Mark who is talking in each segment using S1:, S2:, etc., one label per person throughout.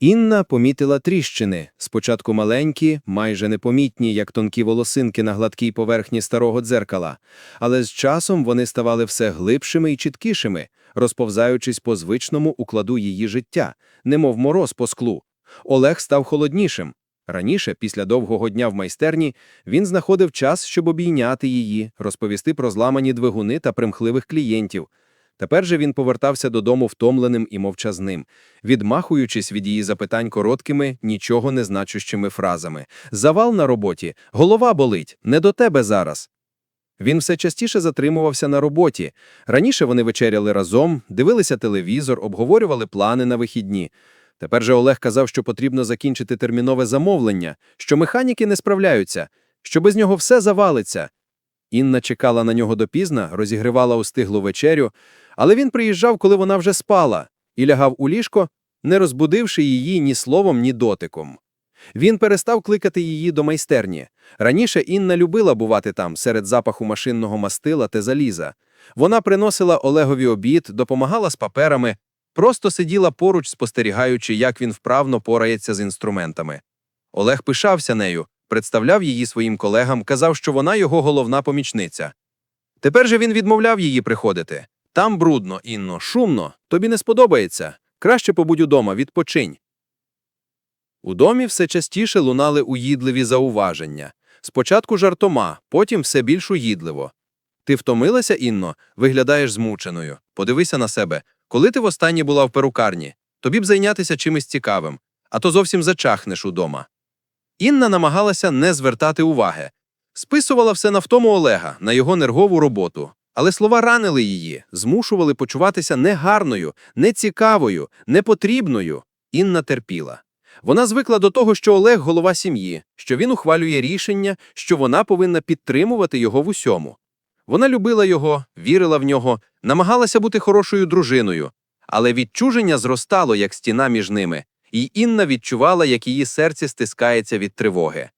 S1: Інна помітила тріщини, спочатку маленькі, майже непомітні, як тонкі волосинки на гладкій поверхні старого дзеркала, але з часом вони ставали все глибшими і чіткішими, розповзаючись по звичному укладу її життя, немов мороз по склу. Олег став холоднішим. Раніше, після довгого дня в майстерні, він знаходив час, щоб обійняти її, розповісти про зламані двигуни та примхливих клієнтів. Тепер же він повертався додому втомленим і мовчазним, відмахуючись від її запитань короткими, нічого не значущими фразами. Завал на роботі, голова болить, не до тебе зараз. Він все частіше затримувався на роботі. Раніше вони вечеряли разом, дивилися телевізор, обговорювали плани на вихідні. Тепер же Олег казав, що потрібно закінчити термінове замовлення, що механіки не справляються, що без нього все завалиться. Інна чекала на нього допізна, розігрівала устиглу вечерю, але він приїжджав, коли вона вже спала, і лягав у ліжко, не розбудивши її ні словом, ні дотиком. Він перестав кликати її до майстерні. Раніше Інна любила бувати там, серед запаху машинного мастила та заліза. Вона приносила Олегові обід, допомагала з паперами, просто сиділа поруч, спостерігаючи, як він вправно порається з інструментами. Олег пишався нею, представляв її своїм колегам, казав, що вона його головна помічниця. Тепер же він відмовляв її приходити. Там брудно, Інно, шумно, тобі не сподобається. Краще побудь удома, відпочинь. У домі все частіше лунали уїдливі зауваження. Спочатку жартома, потім все більш уїдливо. Ти втомилася, Інно, виглядаєш змученою. Подивися на себе. Коли ти востаннє була в перукарні, тобі б зайнятися чимось цікавим, а то зовсім зачахнеш удома. Інна намагалася не звертати уваги. Списувала все на втому Олега, на його нергову роботу. Але слова ранили її, змушували почуватися негарною, нецікавою, непотрібною. Інна терпіла. Вона звикла до того, що Олег голова сім'ї, що він ухвалює рішення, що вона повинна підтримувати його в усьому. Вона любила його, вірила в нього, намагалася бути хорошою дружиною, але відчуження зростало, як стіна між ними, і Інна відчувала, як її серце стискається від тривоги.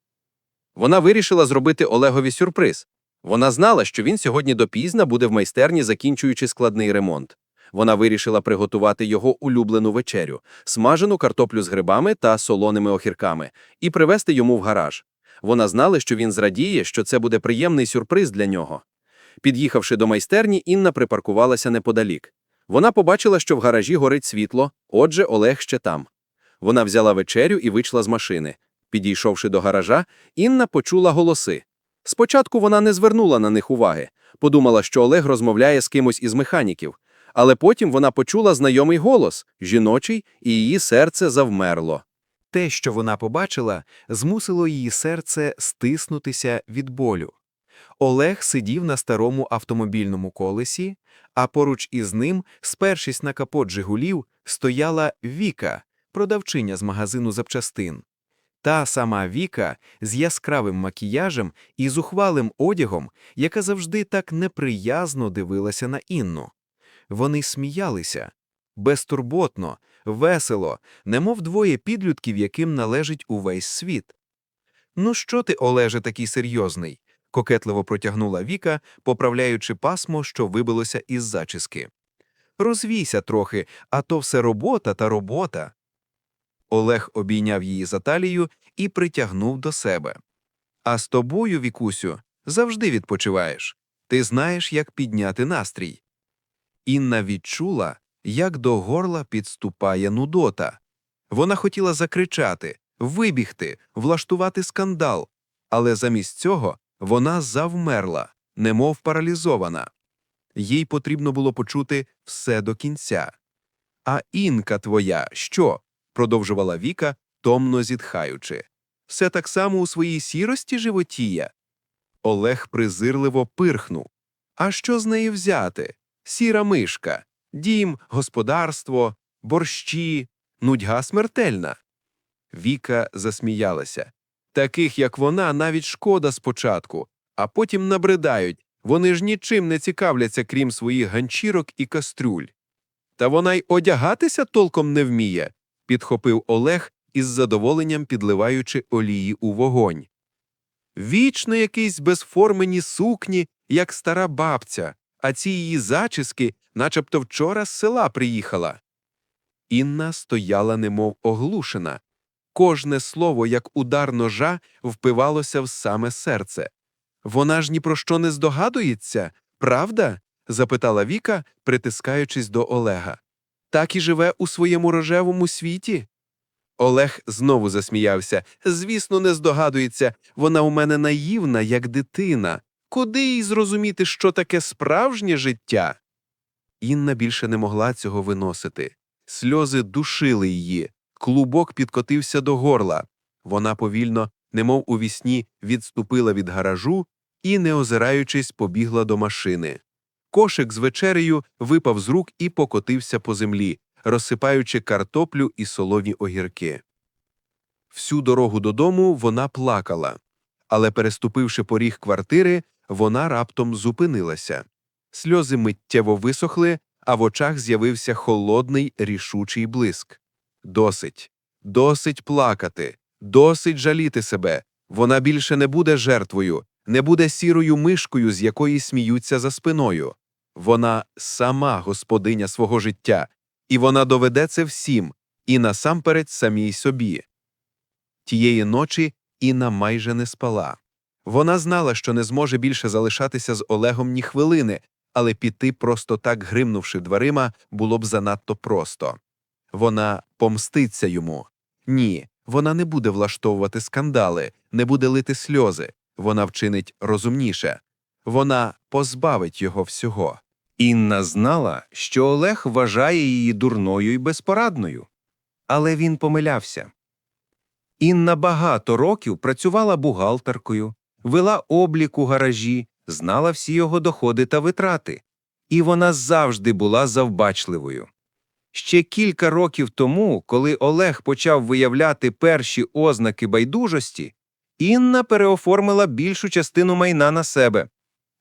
S1: Вона вирішила зробити Олегові сюрприз. Вона знала, що він сьогодні допізна буде в майстерні, закінчуючи складний ремонт. Вона вирішила приготувати його улюблену вечерю, смажену картоплю з грибами та солоними огірками, і привезти йому в гараж. Вона знала, що він зрадіє, що це буде приємний сюрприз для нього. Під'їхавши до майстерні, Інна припаркувалася неподалік. Вона побачила, що в гаражі горить світло, отже, Олег ще там. Вона взяла вечерю і вийшла з машини. Підійшовши до гаража, Інна почула голоси. Спочатку вона не звернула на них уваги, подумала, що Олег розмовляє з кимось із механіків, але потім вона почула знайомий голос, жіночий, і її серце завмерло.
S2: Те, що вона побачила, змусило її серце стиснутися від болю. Олег сидів на старому автомобільному колесі, а поруч із ним, спершись на капот Жигулів, стояла Віка, продавчиня з магазину запчастин. Та сама Віка з яскравим макіяжем і зухвалим одягом, яка завжди так неприязно дивилася на Інну. Вони сміялися безтурботно, весело, немов двоє підлюдків, яким належить увесь світ. Ну, що ти, Олеже, такий серйозний? кокетливо протягнула Віка, поправляючи пасмо, що вибилося із зачіски. Розвійся трохи, а то все робота та робота. Олег обійняв її за талію і притягнув до себе. А з тобою, Вікусю, завжди відпочиваєш. Ти знаєш, як підняти настрій. Інна відчула, як до горла підступає нудота. Вона хотіла закричати, вибігти, влаштувати скандал, але замість цього вона завмерла, немов паралізована. Їй потрібно було почути все до кінця. А інка твоя що? Продовжувала Віка, томно зітхаючи. Все так само у своїй сірості животіє. Олег презирливо пирхнув. А що з неї взяти? Сіра мишка, дім, господарство, борщі, нудьга смертельна. Віка засміялася. Таких, як вона, навіть шкода спочатку, а потім набридають. Вони ж нічим не цікавляться, крім своїх ганчірок і кастрюль. Та вона й одягатися толком не вміє, підхопив Олег із задоволенням підливаючи олії у вогонь. Вічно якісь безформені сукні, як стара бабця, а ці її зачіски, начебто вчора з села приїхала. Інна стояла немов оглушена. Кожне слово, як удар ножа, впивалося в саме серце. Вона ж ні про що не здогадується, правда? запитала Віка, притискаючись до Олега. Так і живе у своєму рожевому світі. Олег знову засміявся. Звісно, не здогадується, вона у мене наївна, як дитина. Куди їй зрозуміти, що таке справжнє життя? Інна більше не могла цього виносити. Сльози душили її, клубок підкотився до горла. Вона повільно, немов у вісні, відступила від гаражу і, не озираючись, побігла до машини. Кошик з вечерею випав з рук і покотився по землі, розсипаючи картоплю і солоні огірки. Всю дорогу додому вона плакала, але, переступивши поріг квартири, вона раптом зупинилася. Сльози миттєво висохли, а в очах з'явився холодний рішучий блиск. Досить, досить плакати, досить жаліти себе. Вона більше не буде жертвою, не буде сірою мишкою, з якої сміються за спиною. Вона сама господиня свого життя, і вона доведе це всім, і насамперед самій собі. Тієї ночі Інна майже не спала. Вона знала, що не зможе більше залишатися з Олегом ні хвилини, але піти просто так гримнувши дверима було б занадто просто. Вона помститься йому. Ні, вона не буде влаштовувати скандали, не буде лити сльози. Вона вчинить розумніше. Вона позбавить його всього.
S1: Інна знала, що Олег вважає її дурною і безпорадною. Але він помилявся. Інна багато років працювала бухгалтеркою, вела облік у гаражі, знала всі його доходи та витрати. І вона завжди була завбачливою. Ще кілька років тому, коли Олег почав виявляти перші ознаки байдужості, Інна переоформила більшу частину майна на себе.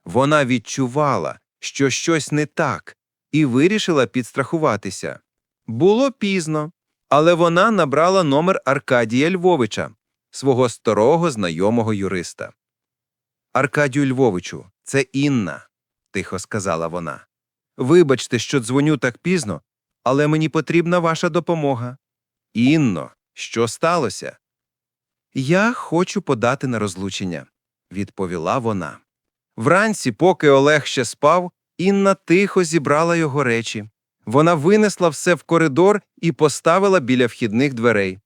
S1: Вона відчувала, що щось не так, і вирішила підстрахуватися. Було пізно, але вона набрала номер Аркадія Львовича, свого старого знайомого юриста. Аркадію Львовичу, це Інна, тихо сказала вона. Вибачте, що дзвоню так пізно, але мені потрібна ваша допомога. Інно, що сталося? Я хочу подати на розлучення, відповіла вона. Вранці, поки Олег ще спав, Інна тихо зібрала його речі. Вона винесла все в коридор і поставила біля вхідних дверей.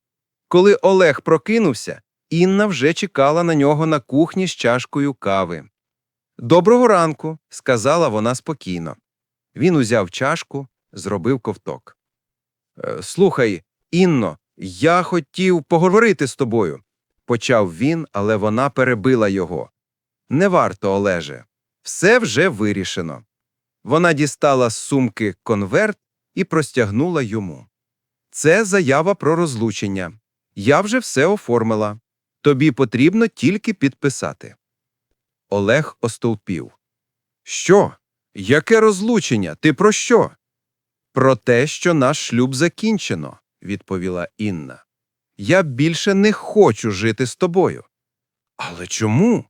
S1: Коли Олег прокинувся, Інна вже чекала на нього на кухні з чашкою кави. Доброго ранку, сказала вона спокійно. Він узяв чашку, зробив ковток. «Е, Слухай, Інно, я хотів поговорити з тобою, почав він, але вона перебила його. Не варто, Олеже. Все вже вирішено. Вона дістала з сумки конверт і простягнула йому. Це заява про розлучення. Я вже все оформила. Тобі потрібно тільки підписати. Олег остовпів. Що? Яке розлучення? Ти про що? Про те, що наш шлюб закінчено, відповіла Інна. Я більше не хочу жити з тобою. Але чому?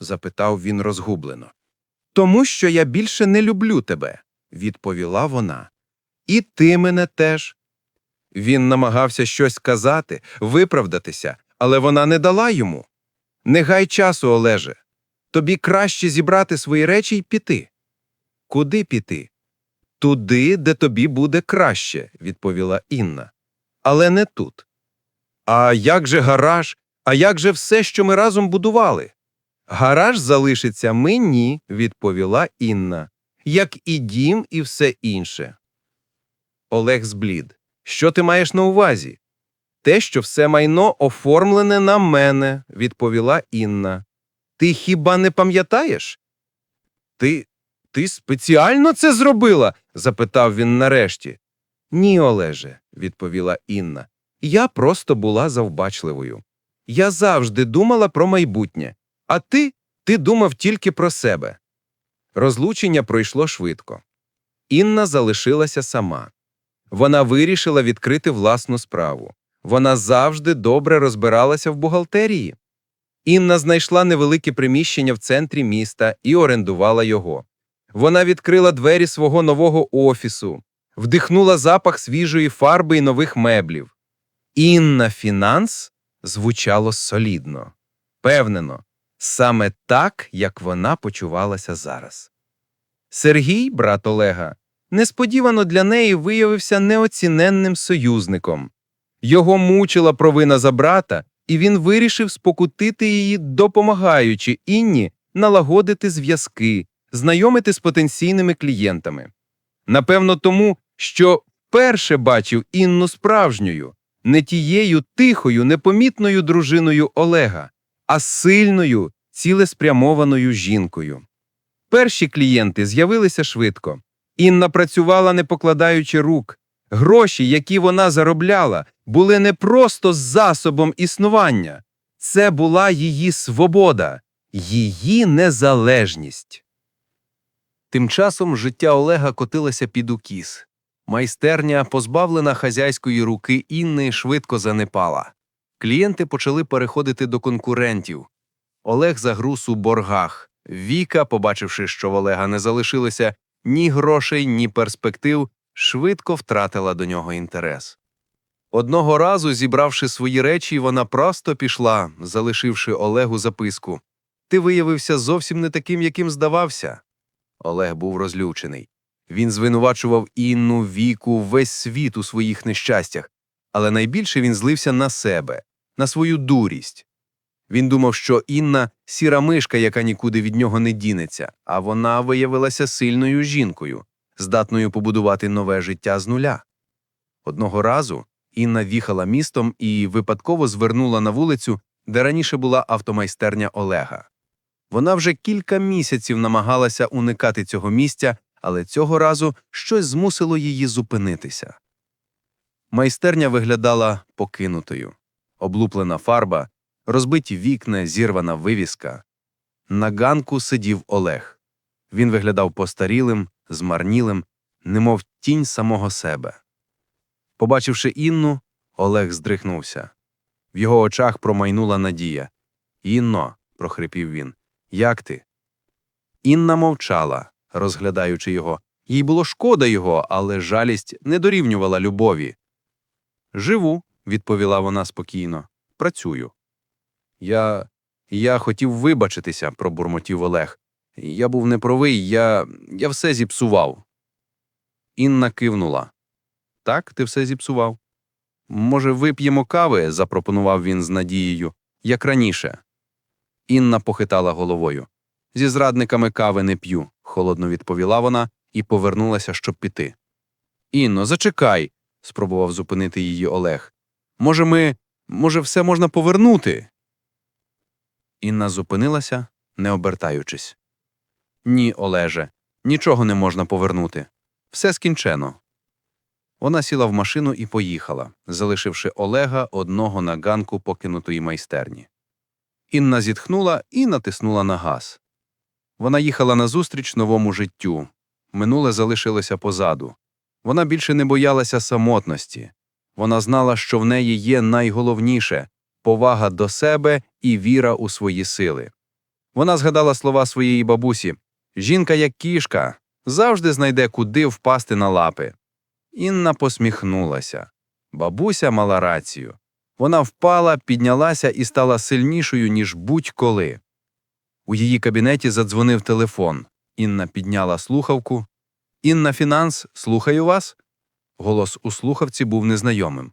S1: Запитав він розгублено. Тому що я більше не люблю тебе, відповіла вона. І ти мене теж. Він намагався щось сказати, виправдатися, але вона не дала йому. Не гай часу, Олеже. Тобі краще зібрати свої речі й піти. Куди піти? Туди, де тобі буде краще, відповіла Інна. Але не тут. А як же гараж? А як же все, що ми разом будували? Гараж залишиться мені, відповіла Інна, як і дім, і все інше. Олег зблід. Що ти маєш на увазі? Те, що все майно оформлене на мене, відповіла Інна. Ти хіба не пам'ятаєш? Ти. ти спеціально це зробила? запитав він нарешті. Ні, Олеже, відповіла Інна. Я просто була завбачливою. Я завжди думала про майбутнє. А ти, ти думав тільки про себе. Розлучення пройшло швидко. Інна залишилася сама. Вона вирішила відкрити власну справу. Вона завжди добре розбиралася в бухгалтерії. Інна знайшла невелике приміщення в центрі міста і орендувала його. Вона відкрила двері свого нового офісу, вдихнула запах свіжої фарби і нових меблів. Інна Фінанс звучало солідно, певнено, саме так, як вона почувалася зараз. Сергій, брат Олега, несподівано для неї виявився неоціненним союзником. Його мучила провина за брата, і він вирішив спокутити її, допомагаючи Інні налагодити зв'язки, знайомити з потенційними клієнтами. Напевно, тому, що вперше бачив Інну справжньою, не тією тихою, непомітною дружиною Олега, а сильною, цілеспрямованою жінкою. Перші клієнти з'явилися швидко. Інна працювала, не покладаючи рук. Гроші, які вона заробляла, були не просто засобом існування. Це була її свобода, її незалежність. Тим часом життя Олега котилося під укіс. Майстерня, позбавлена хазяйської руки Інни, швидко занепала. Клієнти почали переходити до конкурентів. Олег загруз у боргах. Віка, побачивши, що в Олега не залишилося ні грошей, ні перспектив, швидко втратила до нього інтерес. Одного разу, зібравши свої речі, вона просто пішла, залишивши Олегу записку. Ти виявився зовсім не таким, яким здавався. Олег був розлючений. Він звинувачував Інну, віку, весь світ у своїх нещастях, але найбільше він злився на себе, на свою дурість. Він думав, що Інна сіра мишка, яка нікуди від нього не дінеться, а вона виявилася сильною жінкою, здатною побудувати нове життя з нуля. Одного разу Інна в'їхала містом і випадково звернула на вулицю, де раніше була автомайстерня Олега. Вона вже кілька місяців намагалася уникати цього місця, але цього разу щось змусило її зупинитися. Майстерня виглядала покинутою, облуплена фарба, розбиті вікна, зірвана вивіска. На ганку сидів Олег. Він виглядав постарілим, змарнілим, немов тінь самого себе. Побачивши Інну, Олег здригнувся. В його очах промайнула надія. Інно, прохрипів він, як ти? Інна мовчала, розглядаючи його. Їй було шкода його, але жалість не дорівнювала любові. Живу, відповіла вона спокійно. Працюю. Я. я хотів вибачитися, пробурмотів Олег. Я був неправий, я. я все зіпсував. Інна кивнула. Так, ти все зіпсував. Може, вип'ємо кави? запропонував він з надією, як раніше. Інна похитала головою. Зі зрадниками кави не п'ю, холодно відповіла вона і повернулася, щоб піти. Інно, зачекай, спробував зупинити її Олег. Може, ми. може, все можна повернути? Інна зупинилася, не обертаючись. Ні, Олеже, нічого не можна повернути. Все скінчено. Вона сіла в машину і поїхала, залишивши Олега одного на ганку покинутої майстерні. Інна зітхнула і натиснула на газ. Вона їхала назустріч новому життю. Минуле залишилося позаду. Вона більше не боялася самотності. Вона знала, що в неї є найголовніше повага до себе і віра у свої сили. Вона згадала слова своєї бабусі Жінка, як кішка, завжди знайде, куди впасти на лапи. Інна посміхнулася. Бабуся мала рацію. Вона впала, піднялася і стала сильнішою, ніж будь-коли. У її кабінеті задзвонив телефон. Інна підняла слухавку. Інна Фінанс, слухаю вас. Голос у слухавці був незнайомим.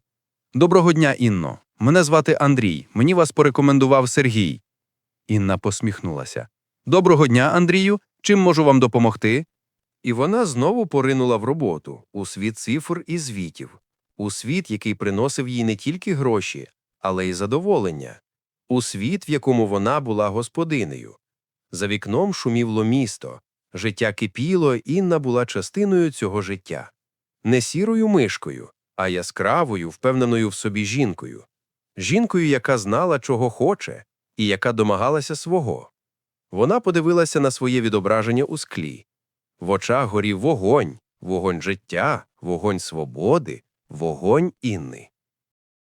S1: Доброго дня, Інно. Мене звати Андрій. Мені вас порекомендував Сергій. Інна посміхнулася. Доброго дня, Андрію. Чим можу вам допомогти? І вона знову поринула в роботу, у світ цифр і звітів, у світ, який приносив їй не тільки гроші, але й задоволення, у світ, в якому вона була господинею. За вікном шуміло місто, життя кипіло, Інна була частиною цього життя. Не сірою мишкою, а яскравою, впевненою в собі жінкою. Жінкою, яка знала, чого хоче, і яка домагалася свого. Вона подивилася на своє відображення у склі. В очах горів вогонь, вогонь життя, вогонь свободи, вогонь Інни.